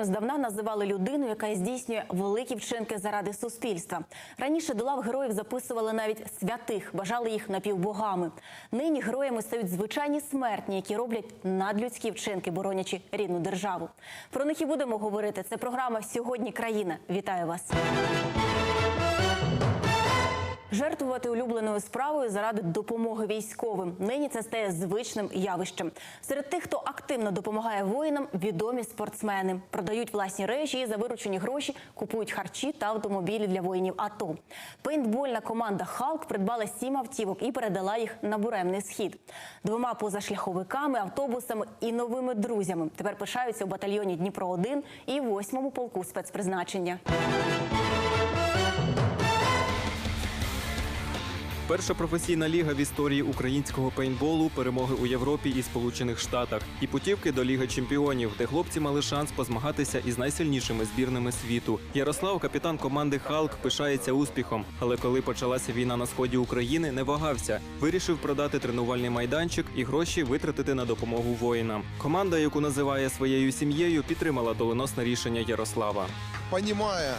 героєм здавна називали людину, яка здійснює великі вчинки заради суспільства. Раніше до лав героїв записували навіть святих, бажали їх напівбогами. Нині героями стають звичайні смертні, які роблять надлюдські вчинки, боронячи рідну державу. Про них і будемо говорити. Це програма Сьогодні країна. Вітаю вас. Жертвувати улюбленою справою заради допомоги військовим. Нині це стає звичним явищем. Серед тих, хто активно допомагає воїнам, відомі спортсмени продають власні речі і за виручені гроші купують харчі та автомобілі для воїнів. АТО. пейнтбольна команда Халк придбала сім автівок і передала їх на буремний схід. Двома позашляховиками, автобусами і новими друзями. Тепер пишаються у батальйоні Дніпро 1 і 8-му полку спецпризначення. Перша професійна ліга в історії українського пейнтболу, перемоги у Європі і Сполучених Штатах і путівки до Ліги Чемпіонів, де хлопці мали шанс позмагатися із найсильнішими збірними світу. Ярослав, капітан команди Халк, пишається успіхом. Але коли почалася війна на сході України, не вагався. Вирішив продати тренувальний майданчик і гроші витратити на допомогу воїнам. Команда, яку називає своєю сім'єю, підтримала доленосне рішення Ярослава. понимая,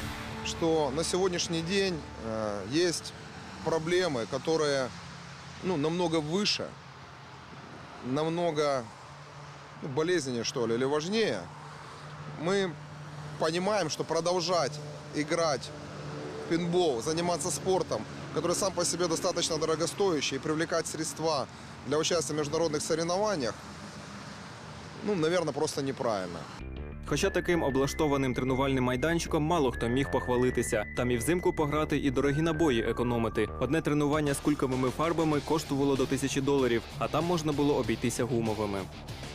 что на сегодняшний день э, есть проблемы, которые ну, намного выше, намного ну, болезненнее, что ли, или важнее, мы понимаем, что продолжать играть в пинбол, заниматься спортом, который сам по себе достаточно дорогостоящий, и привлекать средства для участия в международных соревнованиях, ну, наверное, просто неправильно. Хоча таким облаштованим тренувальним майданчиком мало хто міг похвалитися. Там і взимку пограти, і дорогі набої економити. Одне тренування з кульковими фарбами коштувало до тисячі доларів, а там можна було обійтися гумовими.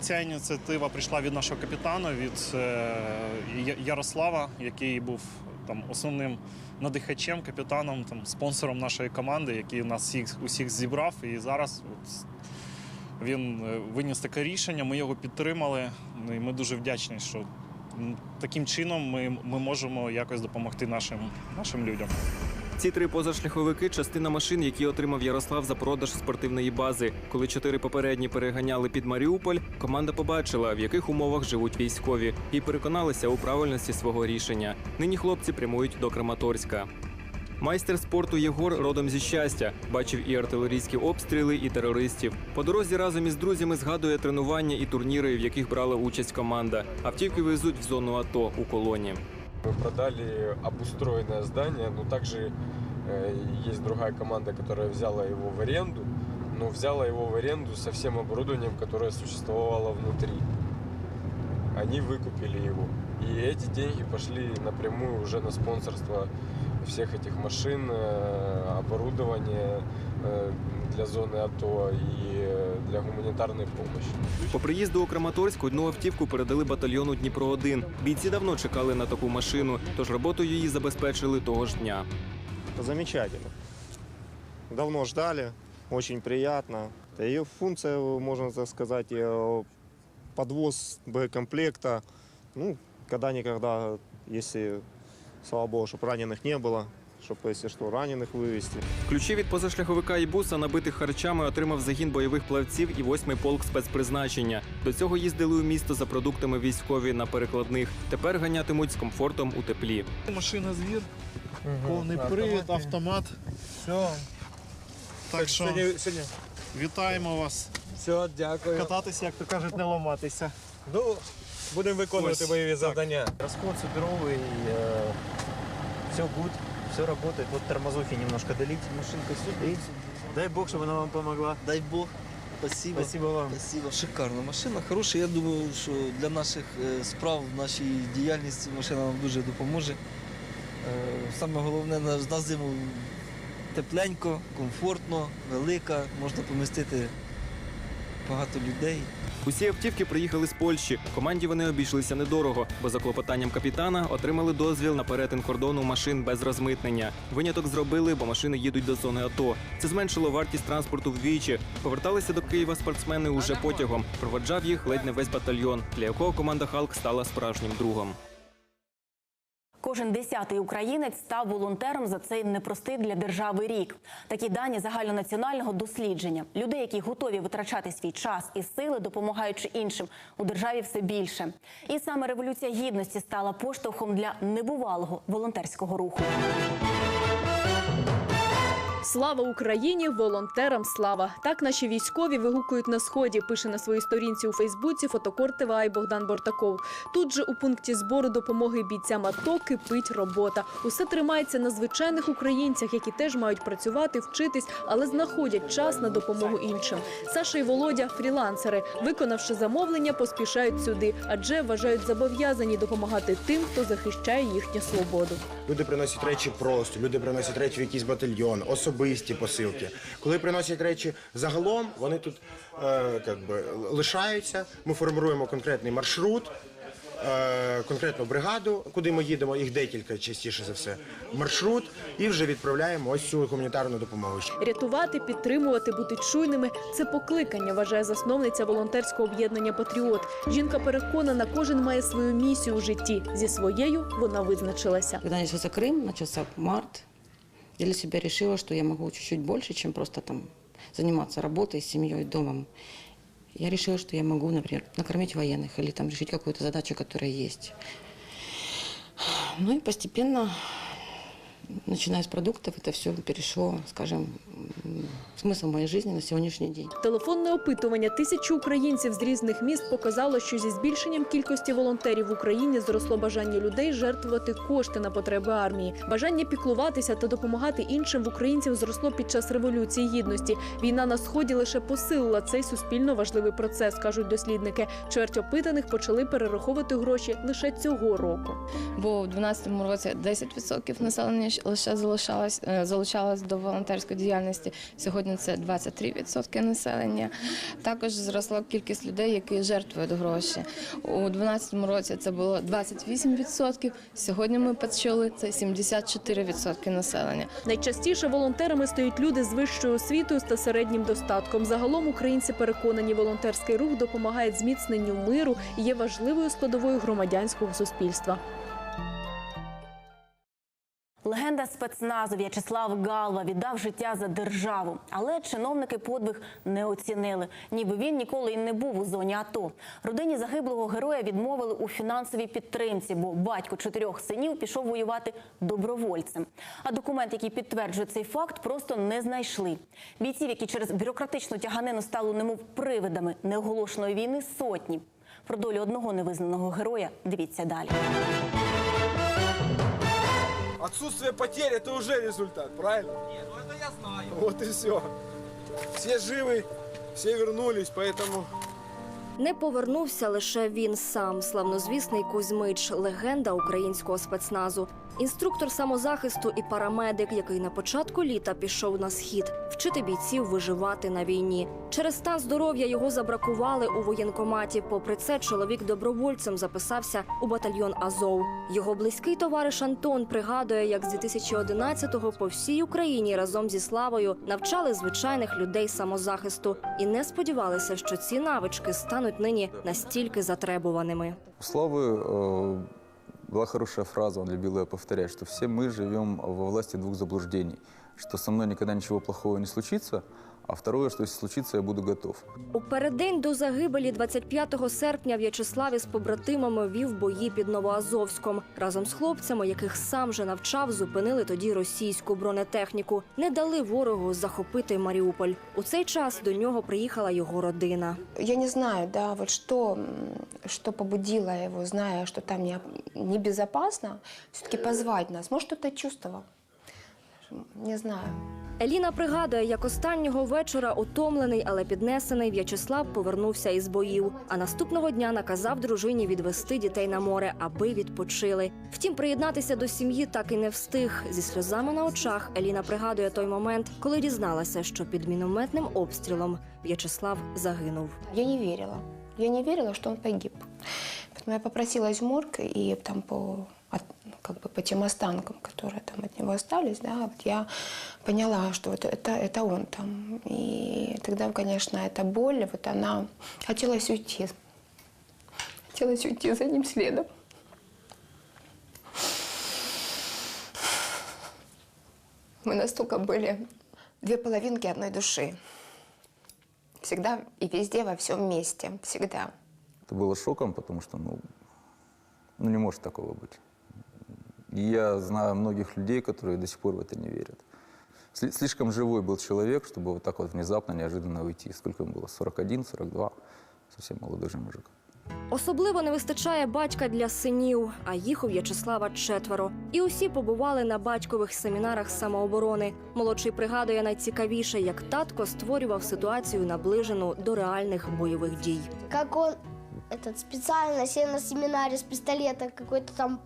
Ця ініціатива прийшла від нашого капітана, від е, Ярослава, який був там основним надихачем, капітаном, там спонсором нашої команди, який нас всіх усіх зібрав. І зараз от, він е, виніс таке рішення. Ми його підтримали. І ми дуже вдячні, що таким чином ми, ми можемо якось допомогти нашим, нашим людям. Ці три позашляховики частина машин, які отримав Ярослав за продаж спортивної бази. Коли чотири попередні переганяли під Маріуполь, команда побачила, в яких умовах живуть військові, і переконалися у правильності свого рішення. Нині хлопці прямують до Краматорська. Майстер спорту Єгор родом зі щастя. Бачив і артилерійські обстріли, і терористів. По дорозі разом із друзями згадує тренування і турніри, в яких брала участь команда. Автівки везуть в зону АТО у колоні. Мы продали обустроенное здание, но также э, есть другая команда, которая взяла его в аренду, но взяла его в аренду со всем оборудованием, которое существовало внутри. Они выкупили его. И эти деньги пошли напрямую уже на спонсорство всех этих машин, э, оборудования э, для зоны АТО и э, для гуманитарной помощи. По приїзду у Краматорськ одну автівку передали батальйону Дніпро 1 Бійці давно чекали на таку машину, тож роботою її забезпечили того ж дня. Замечательно. Давно ждали, очень приятно. Ее функция, можно так сказать, э, подвоз боекомплекта. Ну, когда-никогда, если, слава богу, чтобы раненых не было, чтобы, если что, раненых вывести. Ключі від позашляховика і буса, набитих харчами, отримав загін бойових плавців і восьмий полк спецпризначення. До цього їздили у місто за продуктами військові на перекладних. Тепер ганятимуть з комфортом у теплі. Машина звір, повний привід, автомат. Все, Так що сьогодні вітаємо вас. все, дякую. Кататися, як то кажуть, не ламатися. Ну, будемо виконувати Ось, бойові так. завдання. Расход суперовый, все good, все работает. Вот тормозухи немножко долить. Машинка супер. дай бог, чтобы она вам помогла. Дай Бог. Спасибо. Спасибо вам. Спасибо. Шикарна машина. Хороша. Я думаю, що для наших е, справ, нашій діяльності машина нам дуже допоможе. Е, Саме головне на, на зиму тепленько, комфортно, велика, можна помістити багато людей. Усі автівки приїхали з Польщі. Команді вони обійшлися недорого, бо за клопотанням капітана отримали дозвіл на перетин кордону машин без розмитнення. Виняток зробили, бо машини їдуть до зони АТО. Це зменшило вартість транспорту вдвічі. Поверталися до Києва спортсмени уже потягом. Проводжав їх ледь не весь батальйон, для якого команда Халк стала справжнім другом. Кожен десятий українець став волонтером за цей непростий для держави рік. Такі дані загальнонаціонального дослідження. Людей, які готові витрачати свій час і сили, допомагаючи іншим, у державі все більше. І саме революція гідності стала поштовхом для небувалого волонтерського руху. Слава Україні! Волонтерам слава! Так наші військові вигукують на сході. Пише на своїй сторінці у Фейсбуці фотокор ТВА і Богдан Бортаков. Тут же у пункті збору допомоги бійцям АТО кипить робота. Усе тримається на звичайних українцях, які теж мають працювати, вчитись, але знаходять час на допомогу іншим. Саша і Володя фрілансери, виконавши замовлення, поспішають сюди, адже вважають зобов'язані допомагати тим, хто захищає їхню свободу. Люди приносять речі просто, люди приносять речі в якийсь батальйон, особисті посилки. Коли приносять речі загалом, вони тут е, как би, лишаються. Ми формуємо конкретний маршрут, е, конкретну бригаду, куди ми їдемо, їх декілька частіше за все. Маршрут, і вже відправляємо ось цю гуманітарну допомогу. Рятувати, підтримувати, бути чуйними це покликання, вважає засновниця волонтерського об'єднання Патріот. Жінка переконана, кожен має свою місію у житті. Зі своєю вона визначилася. Когда начался Крым, начался март, я для себя решила, что я могу чуть-чуть больше, чем просто там заниматься работой, семьей, домом. Я решила, что я могу, например, накормить военных или там решить какую-то задачу, которая есть. Ну и постепенно, начиная с продуктов, это все перешло, скажем, в смысл моей жизни на сегодняшний день. Телефонне опитування тисячі українців з різних міст показало, що зі збільшенням кількості волонтерів в Україні зросло бажання людей жертвувати кошти на потреби армії. Бажання піклуватися та допомагати іншим в українців зросло під час революції гідності. Війна на сході лише посилила цей суспільно важливий процес, кажуть дослідники. Чверть опитаних почали перераховувати гроші лише цього року. бо в 2012 році 10% населення лише залишалось, е, залучалось до волонтерської діяльності. Сьогодні це 23% населення. Також зросла кількість людей, які жертвують гроші. У 2012 році це було 28%, Сьогодні ми почули це 74% населення. Найчастіше волонтерами стають люди з вищою освітою та середнім достатком. Загалом українці переконані, волонтерський рух допомагає зміцненню миру і є важливою складовою громадянського суспільства. Спецназу В'ячеслав Галва віддав життя за державу, але чиновники подвиг не оцінили. Ніби він ніколи й не був у зоні АТО. Родині загиблого героя відмовили у фінансовій підтримці, бо батько чотирьох синів пішов воювати добровольцем. А документ, який підтверджує цей факт, просто не знайшли. Бійців, які через бюрократичну тяганину стали немов привидами неоголошеної війни, сотні. Про долю одного невизнаного героя дивіться далі Отсутствие потерь это уже результат, правильно? Нет, ну это я знаю. Вот и все. Все живы, все вернулись, поэтому Не повернувся лише він сам, славнозвісний Кузьмич, легенда українського спецназу, інструктор самозахисту і парамедик, який на початку літа пішов на схід вчити бійців виживати на війні. Через стан здоров'я його забракували у воєнкоматі. Попри це, чоловік добровольцем записався у батальйон Азов. Його близький товариш Антон пригадує, як з 2011-го по всій Україні разом зі славою навчали звичайних людей самозахисту і не сподівалися, що ці навички стануть нині настільки затребуваними. У Славы э, была хорошая фраза, он любил ее повторять, что все мы живем во власти двух заблуждений, что со мной никогда ничего плохого не случится, а второе, что если случится, я буду готов. У переддень до загибелі 25 серпня В'ячеслав із побратимами вів бої під Новоазовськом. Разом з хлопцями, яких сам же навчав, зупинили тоді російську бронетехніку. Не дали ворогу захопити Маріуполь. У цей час до нього приїхала його родина. Я не знаю, да, вот что, что побудило его, зная, что там не, небезопасно, все-таки позвать нас. Может, кто-то чувствовал. Не знаю. Еліна пригадує, як останнього вечора утомлений, але піднесений В'ячеслав повернувся із боїв. А наступного дня наказав дружині відвести дітей на море, аби відпочили. Втім, приєднатися до сім'ї так і не встиг. Зі сльозами на очах Еліна пригадує той момент, коли дізналася, що під мінометним обстрілом В'ячеслав загинув. Я не верила. Я не верила, что он погиб. Поэтому я попросилась в морг, и там по, как бы по тем останкам, которые там от него остались, да, вот я поняла, что вот это, это он там. И тогда, конечно, эта боль, вот она хотелось уйти. Хотелось уйти за ним следом. Мы настолько были две половинки одной души. Всегда и везде, во всем вместе. Всегда. Это было шоком, потому что, ну, ну не может такого быть. И я знаю многих людей, которые до сих пор в это не верят. Сли- Слишком живой был человек, чтобы вот так вот внезапно, неожиданно уйти. Сколько ему было? 41, 42? Совсем молодой же мужик. Особливо не вистачає батька для синів, а їх у В'ячеслава четверо. І усі побували на батькових семінарах самооборони. Молодший пригадує найцікавіше, як татко створював ситуацію наближену до реальних бойових дій. как он этот специально сел на семинаре с пистолета какой-то там,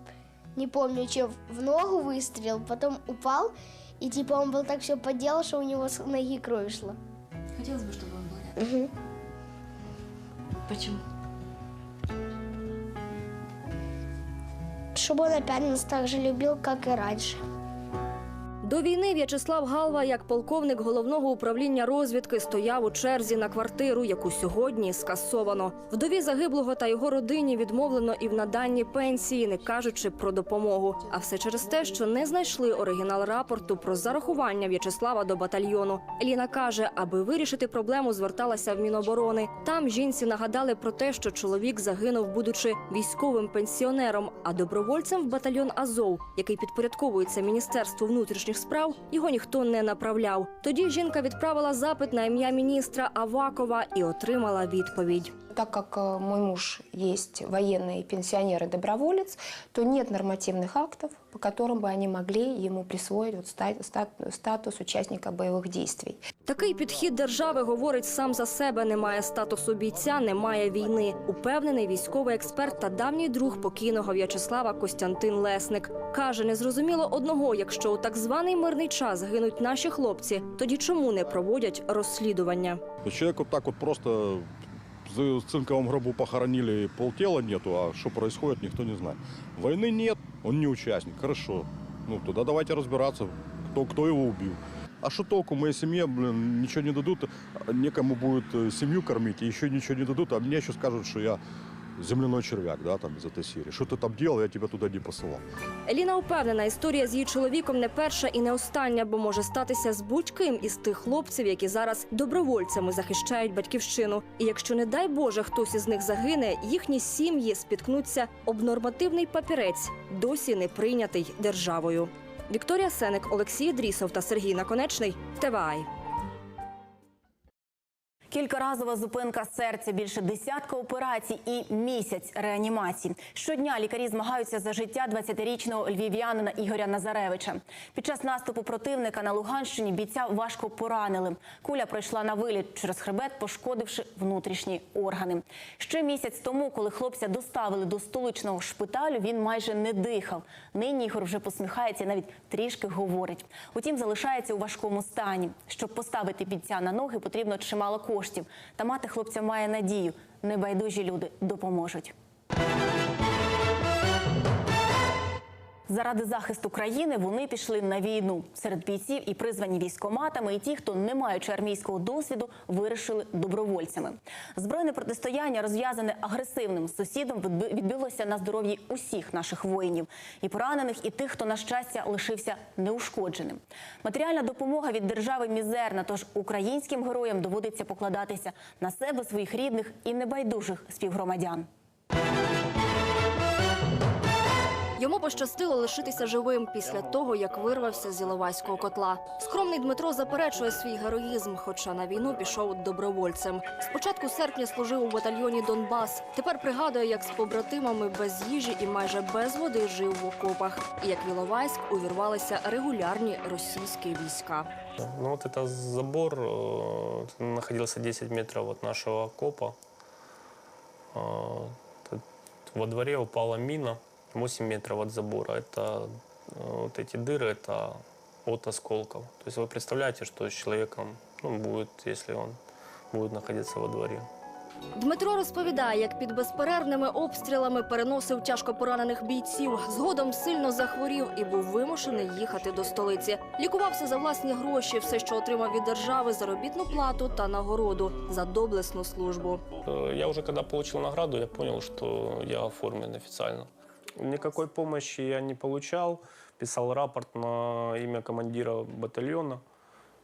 не помню, чем, в ногу выстрелил, потом упал, и типа он был так все поделал, что у него с ноги кровь шла. Хотелось бы, чтобы он был рядом. Мгм. Почему? Чтобы он опять нас так же любил, как и раньше. До війни В'ячеслав Галва, як полковник головного управління розвідки, стояв у черзі на квартиру, яку сьогодні скасовано. Вдові загиблого та його родині відмовлено і в наданні пенсії, не кажучи про допомогу. А все через те, що не знайшли оригінал рапорту про зарахування В'ячеслава до батальйону. Еліна каже, аби вирішити проблему, зверталася в Міноборони. Там жінці нагадали про те, що чоловік загинув, будучи військовим пенсіонером, а добровольцем в батальйон Азов, який підпорядковується Міністерству внутрішніх справ, його ніхто не направляв. Тоді жінка відправила запит на ім'я міністра Авакова і отримала відповідь. Так как э, мой муж есть военный пенсионер и доброволец, то нет нормативных актов, по которым бы они могли ему присвоить вот ста- стат- статус участника боевых действий. Такий підхід держави говорить сам за себе. Немає статусу бійця, немає війни. Упевнений військовий експерт та давній друг покійного В'ячеслава Костянтин Лесник каже: незрозуміло одного, якщо у так званий мирний час гинуть наші хлопці, тоді чому не проводять розслідування? Человек вот так вот просто в цинковом гробу похоронили, полтела нету, а что происходит, никто не знает. Войны нет, он не участник, хорошо. Ну, тогда давайте разбираться, кто, кто его убил. А что толку моей семье, блин, ничего не дадут, некому будет э, семью кормить, и еще ничего не дадут, а мне еще скажут, что я земляной червяк, да, там, из этой серии. Что ты там делал, я тебя туда не посылал. Еліна впевнена, історія з її чоловіком не перша і не остання, бо може статися з будь-ким із тих хлопців, які зараз добровольцями захищають батьківщину. І якщо не дай Боже хтось із них загине, їхні сім'ї спіткнуться об нормативний папірець, досі не прийнятий державою. Вікторія Сеник, Олексій Дрісов та Сергій Наконечний. ТВАЙ. Кількаразова зупинка серця, більше десятка операцій і місяць реанімації. Щодня лікарі змагаються за життя 20-річного львів'янина Ігоря Назаревича. Під час наступу противника на Луганщині бійця важко поранили. Куля пройшла на виліт через хребет, пошкодивши внутрішні органи. Ще місяць тому, коли хлопця доставили до столичного шпиталю, він майже не дихав. Нині Ігор вже посміхається, і навіть трішки говорить. Утім, залишається у важкому стані. Щоб поставити бійця на ноги, потрібно чимало коштів. Та мати хлопця має надію. Небайдужі люди допоможуть. Заради захисту країни вони пішли на війну. Серед бійців і призвані військоматами, і ті, хто не маючи армійського досвіду, вирішили добровольцями. Збройне протистояння, розв'язане агресивним сусідом, відби- відбилося на здоров'ї усіх наших воїнів, і поранених, і тих, хто на щастя лишився неушкодженим. Матеріальна допомога від держави мізерна, тож українським героям доводиться покладатися на себе, своїх рідних і небайдужих співгромадян. Йому пощастило лишитися живим після того, як вирвався з Іловайського котла. Скромний Дмитро заперечує свій героїзм, хоча на війну пішов добровольцем. Спочатку серпня служив у батальйоні Донбас. Тепер пригадує, як з побратимами без їжі і майже без води жив в окопах. І як в Іловайськ увірвалися регулярні російські війська. Ну вот это забор, э, находился 10 метров от нашего окопа. Во дворе упала мина 8 метров от забора. Это э, вот эти дыры, это от осколков. То есть вы представляете, что с человеком ну, будет, если он будет находиться во дворе. Дмитро розповідає, як під безперервними обстрілами переносив тяжко поранених бійців. Згодом сильно захворів і був вимушений їхати до столиці. Лікувався за власні гроші, все, що отримав від держави, заробітну плату та нагороду за доблесну службу. Э, Я уже когда получил награду, я понял, что я оформлен официально. Никакой помощи я не получал, писал рапорт на имя командира батальона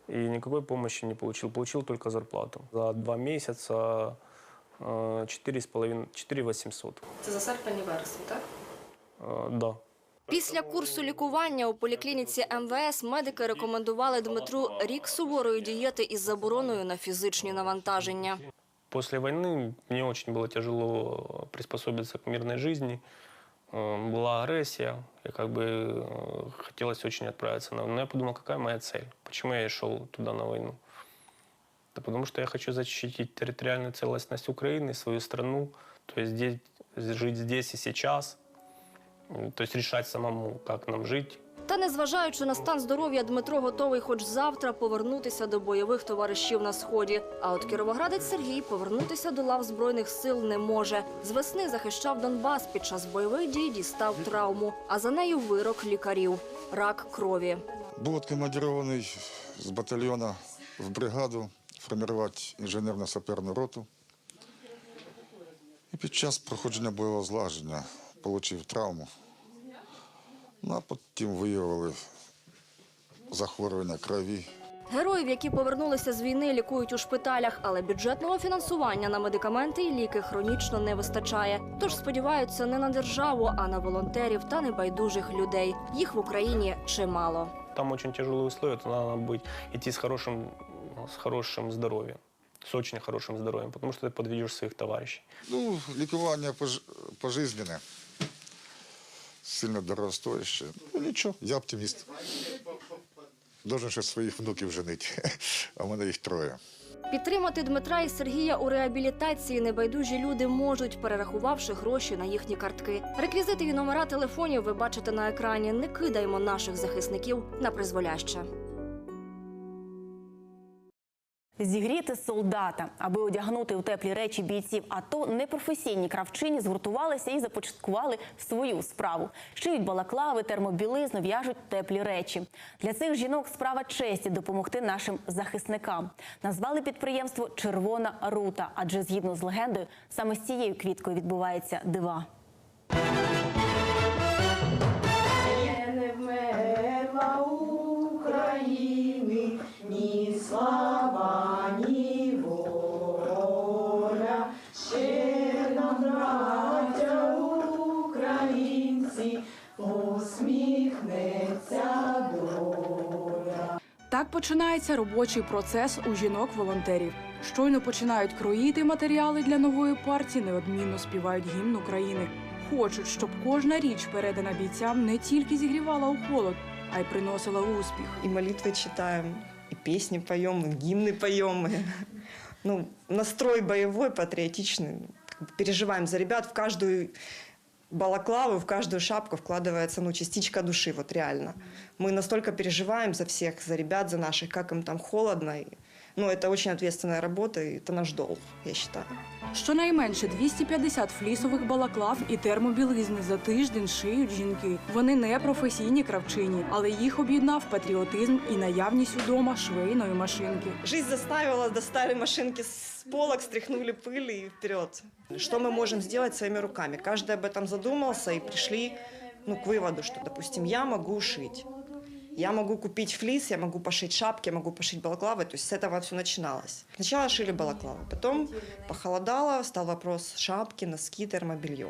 и никакой помощи не получил. Получил только зарплату. За два месяца э, 4,5 4 800. Це за серпень і вересень, так? Э, Да. Після курсу лікування у поліклініці МВС медики рекомендували Дмитру рік суворої дієти із забороною на фізичні навантаження. После войны мне очень было тяжело приспособиться к мирной жизни. Э, Была агрессия, и как бы э, хотелось очень отправиться на войну. Но я подумал, какая моя цель? Почему я и шел туда на войну? Да потому что я хочу защитить территориальную целостность Украины, свою страну, то есть здесь, жить здесь и сейчас, М, то есть решать самому, как нам жить, та незважаючи на стан здоров'я, Дмитро готовий хоч завтра повернутися до бойових товаришів на сході. А от кіровоградець Сергій повернутися до лав збройних сил не може. З весни захищав Донбас. Під час бойових дій дістав травму, а за нею вирок лікарів рак крові. Був откомандирований з батальйону в бригаду формувати інженерно-саперну роту. І під час проходження бойового злагодження отримав травму. Ну, а потім виявили захворювання крові. Героїв, які повернулися з війни, лікують у шпиталях, але бюджетного фінансування на медикаменти і ліки хронічно не вистачає. Тож сподіваються не на державу, а на волонтерів та небайдужих людей. Їх в Україні чимало. Там очень тяжелые условия, то надо быть, идти с хорошим, с хорошим здоровьем, с очень хорошим здоровьем, потому что ты подведешь своих товарищей. Ну, лікування пож... пожизненне, сильно дорогостояще. Ну, нічого, я оптиміст. Должен ще своїх внуків женити, а в мене їх троє. Підтримати Дмитра і Сергія у реабілітації небайдужі люди можуть, перерахувавши гроші на їхні картки. Реквізити і номера телефонів ви бачите на екрані. Не кидаємо наших захисників на призволяще. Зігріти солдата, аби одягнути у теплі речі бійців АТО, непрофесійні кравчині згуртувалися і започаткували свою справу. Шиють балаклави, термобілизну, в'яжуть теплі речі. Для цих жінок справа честі допомогти нашим захисникам. Назвали підприємство Червона рута, адже згідно з легендою, саме з цією квіткою відбувається дива. Не вмерла України Так починається робочий процес у жінок-волонтерів. Щойно починають кроїти матеріали для нової партії, неодмінно співають гімн України. Хочуть, щоб кожна річ, передана бійцям, не тільки зігрівала у холод, а й приносила успіх. И молитвы читаем, и песни поем, и гимны поем. и, ну, настрой боевой, патриотичный. Как бы Переживаем за ребят. В каждую балаклаву, в каждую шапку вкладывается ну, частичка души, вот реально. Мы настолько переживаем за всех, за ребят, за наших, как им там холодно. И, ну, это очень ответственная работа, и это наш долг, я считаю. Щонайменше 250 флісових балаклав і термобілизни за тиждень шиють жінки. Вони не професійні кравчині, але їх об'єднав патріотизм і наявність удома швейної машинки. Жизнь заставила, достали машинки с полок, стряхнули пыль и вперед. Что мы можем сделать своими руками? Каждый об этом задумался и пришли ну, к выводу, что, допустим, я могу шить. Я могу купить флис, я могу пошить шапки, я могу пошить балаклавы. То есть с этого все начиналось. Сначала шили балаклавы, потом похолодало, стал вопрос шапки, носки, термобелье.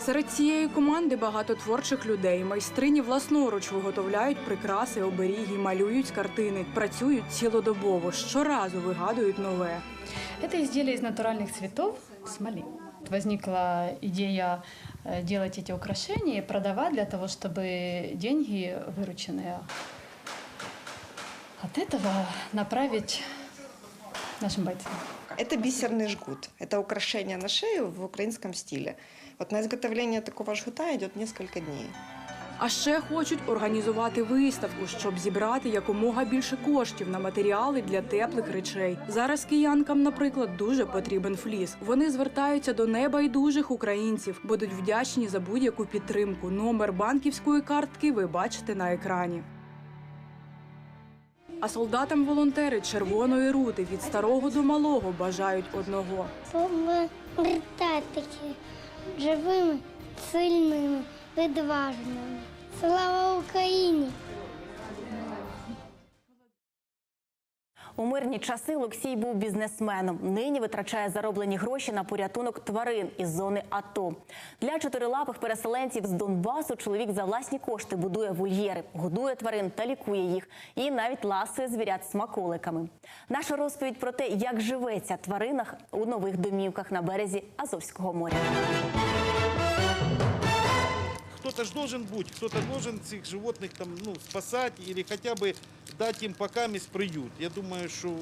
Серед цієї команди багато творчих людей. Майстрині власноруч виготовляють прикраси, оберіги, малюють картини, працюють цілодобово, щоразу вигадують нове. Это изделие из натуральных цветов смоли. Возникла идея э, делать эти украшения и продавать для того, чтобы деньги, вырученные от этого, направить нашим бойцам. Это бисерный жгут. Это украшение на шею в украинском стиле. Вот на изготовление такого жгута идет несколько дней. А ще хочуть організувати виставку, щоб зібрати якомога більше коштів на матеріали для теплих речей. Зараз киянкам, наприклад, дуже потрібен фліс. Вони звертаються до небайдужих українців, будуть вдячні за будь-яку підтримку. Номер банківської картки ви бачите на екрані. А солдатам волонтери червоної рути від старого до малого бажають одного. Повертати такі живими, сильними, відважними. Слава Україні! У мирні часи Олексій був бізнесменом. Нині витрачає зароблені гроші на порятунок тварин із зони АТО. Для чотирилапих переселенців з Донбасу чоловік за власні кошти будує вольєри, годує тварин та лікує їх. І навіть ласує звірят смаколиками. Наша розповідь про те, як живеться тваринах у нових домівках на березі Азовського моря Кто-то ж должен быть, кто-то должен цих животных там, ну, спасать или хотя бы дати їм покамість приют. Я думаю, що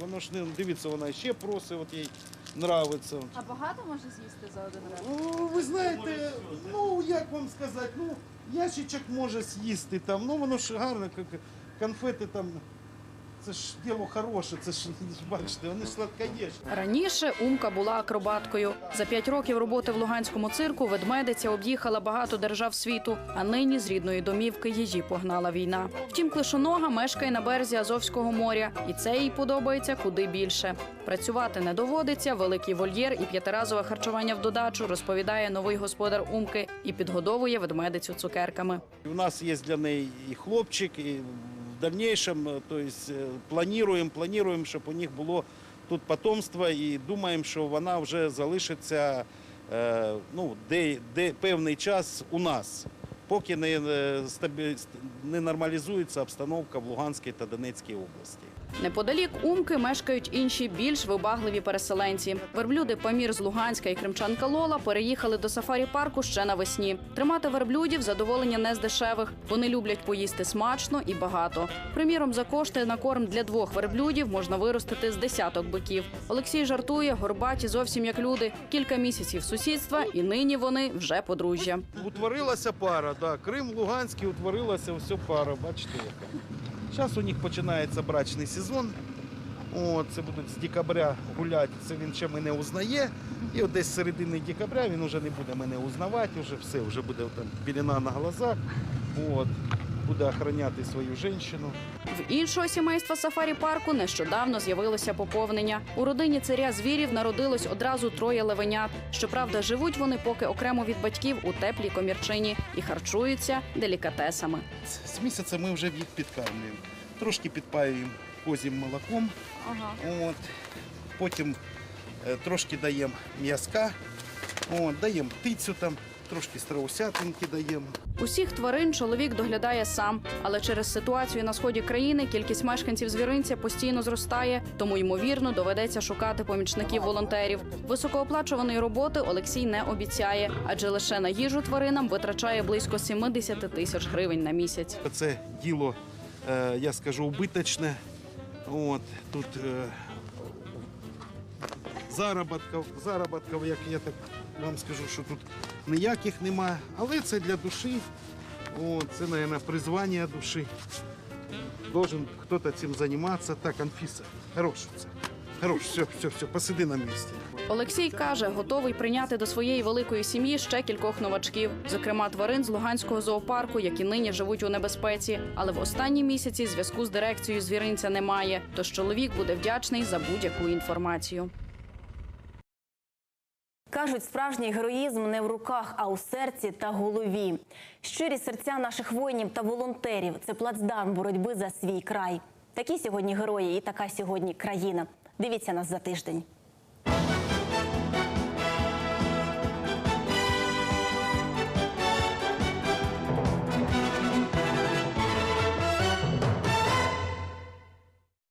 воно ж не дивиться, вона ще просить, от їй нравиться. А багато може з'їсти за один раз? Ну, ви знаєте, ну як вам сказати, ну ящичок може з'їсти там, ну воно ж гарно, як конфети там. Це ж діло хороше, це ж бачите, вони ж сладкоєшні. Раніше Умка була акробаткою. За п'ять років роботи в Луганському цирку ведмедиця об'їхала багато держав світу, а нині з рідної домівки її погнала війна. Втім, клишонога мешкає на березі Азовського моря, і це їй подобається куди більше. Працювати не доводиться, великий вольєр і п'ятиразове харчування в додачу, розповідає новий господар Умки і підгодовує ведмедицю цукерками. У нас є для неї і хлопчик, і в дальнейшем, е, то есть, планируем, плануємо, плануємо, щоб у них було тут потомство, і думаємо, що вона вже залишиться е, ну, де, де певний час у нас, поки не, не нормалізується обстановка в Луганській та Донецькій області. Неподалік Умки мешкають інші більш вибагливі переселенці. Верблюди Памір з Луганська і кримчанка Лола переїхали до сафарі-парку ще навесні. Тримати верблюдів задоволення не з дешевих. Вони люблять поїсти смачно і багато. Приміром, за кошти на корм для двох верблюдів можна виростити з десяток биків. Олексій жартує, горбаті зовсім як люди. Кілька місяців сусідства, і нині вони вже подружжя. Утворилася пара, да. Крим Луганський утворилася все пара, бачите яка. Зараз у них починається брачний сезон. О, це будуть з декабря гуляти, це він ще мене узнає. І от десь з середини декабря він вже не буде мене узнавати, вже все, вже буде там біліна на глазах. От, буде охороняти свою жінку. В іншого сімейства сафарі-парку нещодавно з'явилося поповнення. У родині царя звірів народилось одразу троє левенят. Щоправда, живуть вони поки окремо від батьків у теплій комірчині і харчуються делікатесами. З місяця ми вже їх підкармлюємо. Трошки підпаюємо козім молоком. От. Потім е, трошки даємо м'язка, даємо птицю там, трошки страусятинки даємо. Усіх тварин чоловік доглядає сам, але через ситуацію на сході країни кількість мешканців звіринця постійно зростає, тому ймовірно доведеться шукати помічників волонтерів. Високооплачуваної роботи Олексій не обіцяє, адже лише на їжу тваринам витрачає близько 70 тисяч гривень на місяць. Це діло, е, я скажу, убиточне. От, тут е, заробітків, заробітків, як я так вам скажу, що тут ніяких немає. Але це для душі. От, це, мабуть, призвання душі. Должен хтось цим займатися. Так, Анфіса, хороше це. Хорош, все, все, все, посиди на місці. Олексій каже, готовий прийняти до своєї великої сім'ї ще кількох новачків, зокрема тварин з Луганського зоопарку, які нині живуть у небезпеці. Але в останні місяці зв'язку з дирекцією звіринця немає. Тож чоловік буде вдячний за будь-яку інформацію. Кажуть, справжній героїзм не в руках, а у серці та голові. Щирі серця наших воїнів та волонтерів це плацдарм боротьби за свій край. Такі сьогодні герої і така сьогодні країна. Дивіться нас за тиждень.